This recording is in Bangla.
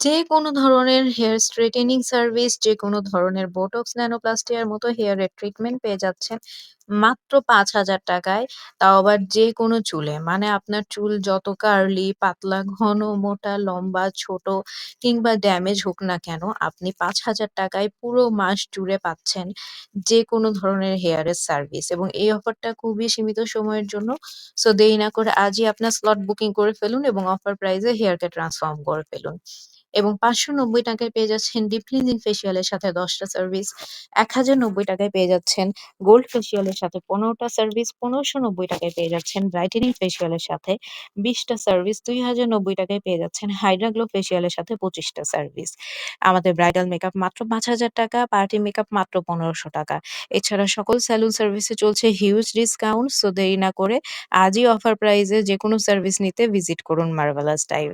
যেকোনো ধরনের হেয়ার স্ট্রেটেনিং সার্ভিস, যে কোনো ধরনের বোটক্স, ন্যানোপ্লাস্টি এর মতো হেয়ার এর ট্রিটমেন্ট পেয়ে যাচ্ছেন। মাত্র পাঁচ হাজার টাকায় তাও আবার যেকোনো চুলে। মানে আপনার চুল যত কার্লি, পাতলা, ঘন, মোটা, লম্বা, ছোট কিংবা ড্যামেজ হোক না কেন, আপনি পাঁচ হাজার টাকায় পুরো মাস জুড়ে পাচ্ছেন যেকোনো ধরনের হেয়ার এর সার্ভিস এবং এই অফারটা খুবই সীমিত সময়ের জন্য। সো দেরি না করে আজই আপনার স্লট বুকিং করে ফেলুন এবং অফার প্রাইস এ হেয়ারকে ট্রান্সফর্ম করে ফেলুন। এবং পাঁচশো নব্বই টাকায় পেয়ে যাচ্ছেন ডিপ ক্লিনজিং ফেসিয়াল এর সাথে ১০ টা সার্ভিস। ৳১,০৯০ টাকায় পেয়ে যাচ্ছেন গোল্ড ফেসিয়াল এর সাথে ১৫ টা সার্ভিস। ৳১৫৯০ টাকায় পেয়ে যাচ্ছেন ব্রাইটেনিং ফেসিয়াল এর সাথে ২০ টা সার্ভিস। ৳২,০৯০ টাকায় পেয়ে যাচ্ছেন হাইড্রা গ্লো ফেসিয়াল এর সাথে পঁচিশটা সার্ভিস। আমাদের ব্রাইডাল মেকআপ মাত্র ৳৫,০০০, পার্টি মেকআপ মাত্র ৳১৫০০। এছাড়া সকল সেলুন সার্ভিসে চলছে হিউজ ডিসকাউন্ট। সো দেরি না করে আজই অফার প্রাইস এ যেকোনো সার্ভিস নিতে ভিজিট করুন মার্ভেলাস ডাইভ।